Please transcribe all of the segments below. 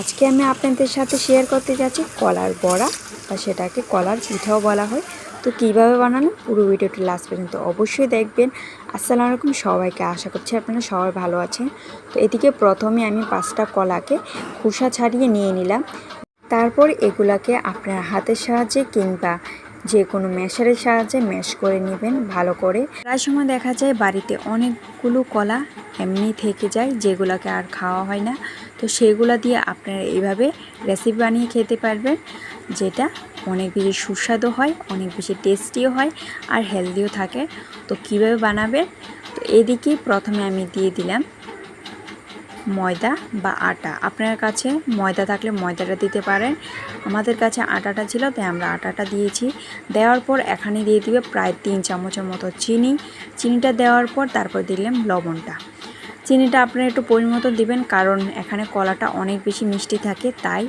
আজকে আমি আপনাদের সাথে শেয়ার করতে যাচ্ছি কলার বড়া বা সেটাকে কলার পিঠাও বলা হয়। তো কীভাবে বানানো? পুরো ভিডিওটি লাস্ট পর্যন্ত অবশ্যই দেখবেন। আসসালামু আলাইকুম সবাইকে, আশা করছি আপনারা সবাই ভালো আছেন। তো এদিকে প্রথমে আমি পাঁচটা কলাকে খোসা ছাড়িয়ে নিয়ে নিলাম। তারপর এগুলাকে আপনার হাতের সাহায্যে কিংবা যে কোনো ম্যাশারের সাহায্যে ম্যাশ করে নেবেন ভালো করে। প্রায় সময় দেখা যায় বাড়িতে অনেকগুলো কলা এমনি থেকে যায় যেগুলোকে আর খাওয়া হয় না। তো সেগুলো দিয়ে আপনারা এইভাবে রেসিপি বানিয়ে খেতে পারবেন, যেটা অনেক বেশি সুস্বাদু হয়, অনেক বেশি টেস্টিও হয় আর হেলদিও থাকে। তো কীভাবে বানাবেন? তো এদিকে প্রথমে আমি দিয়ে দিলাম ময়দা বা আটা। আপনার কাছে ময়দা থাকলে ময়দাটা দিতে পারেন। আমাদের কাছে আটাটা ছিল, তাই আমরা আটাটা দিয়েছি। দেওয়ার পর এখানে দিয়ে দিবে প্রায় তিন চামচের মতো চিনি। চিনিটা দেওয়ার পর তারপর দিলাম লবণটা। চিনিটা আপনারা একটু পরিমতো দিবেন, কারণ এখানে কলাটা অনেক বেশি মিষ্টি থাকে, তাই।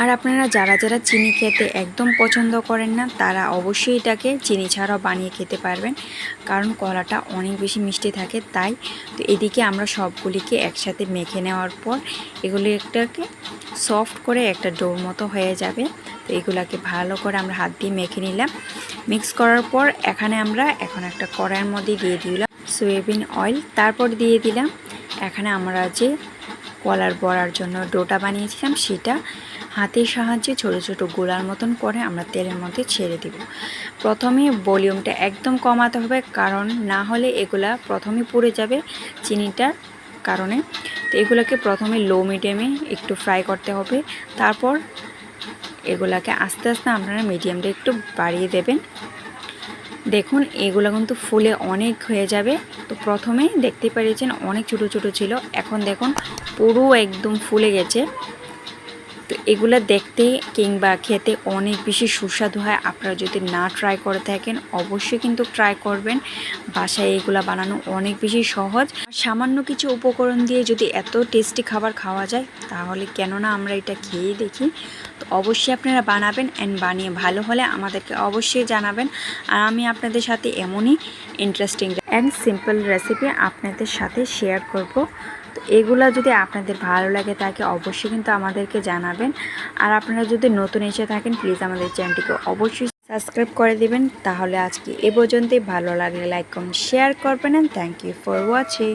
আর আপনারা যারা যারা চিনি খেতে একদম পছন্দ করেন না, তারা অবশ্যই এটাকে চিনি ছাড়াও বানিয়ে খেতে পারবেন, কারণ কলাটা অনেক বেশি মিষ্টি থাকে, তাই। তো এদিকে আমরা সবগুলিকে একসাথে মেখে নেওয়ার পর, এগুলি একটাকে সফট করে একটা ডোর মতো হয়ে যাবে। তো এগুলাকে ভালো করে আমরা হাত দিয়ে মেখে নিলাম। মিক্স করার পর এখানে আমরা এখন একটা কড়াইয়ের মধ্যে দিয়ে দিলাম। Soybean oil. তারপর দিয়ে দিলাম, এখানে আমরা যে কলার বড়ার জন্য ডোটা বানিয়েছিলাম, সেটা হাতের সাহায্যে ছোট ছোট গোলার মতন করে আমরা তেলের মধ্যে ছেড়ে দিব। প্রথমে ভলিউমটা একদম কমাতে হবে, কারণ না হলে এগুলা প্রথমে পুড়ে যাবে চিনিটার কারণে। তো এগুলোকে প্রথমে লো মিডিয়ামে একটু ফ্রাই করতে হবে। তারপর এগুলাকে আস্তে আস্তে আপনারা মিডিয়ামটা একটু বাড়িয়ে দেবেন। দেখুন, এগুলো কিন্তু ফুলে অনেক হয়ে যাবে। তো প্রথমে দেখতে পেরেছেন, অনেক ছোট ছোট ছিল। এখন দেখুন, পুরো একদম ফুলে গেছে। তো এগুলো দেখতে কিংবা খেতে অনেক বেশি সুস্বাদু হয়। আপনারা যদি না ট্রাই করে থাকেন, অবশ্যই কিন্তু ট্রাই করবেন। বাসায় এগুলো বানানো অনেক বেশি সহজ। সামান্য কিছু উপকরণ দিয়ে যদি এত টেস্টি খাবার খাওয়া যায়, তাহলে কেননা আমরা এটা খেয়েই দেখি। অবশ্যই আপনারা বানাবেন অ্যান্ড বানিয়ে ভালো হলে আমাদেরকে অবশ্যই জানাবেন। আর আমি আপনাদের সাথে এমনই ইন্টারেস্টিং অ্যান্ড সিম্পল রেসিপি আপনাদের সাথে শেয়ার করব। তো এগুলা যদি আপনাদের ভালো লাগে তাকে অবশ্যই কিন্তু আমাদেরকে জানাবেন। আর আপনারা যদি নতুন এসে থাকেন প্লিজ আমাদের চ্যানেলটিকে অবশ্যই সাবস্ক্রাইব করে দিবেন। তাহলে আজকে এ পর্যন্তই। ভালো লাগলে লাইক কমেন্ট শেয়ার করবেন and thank you for watching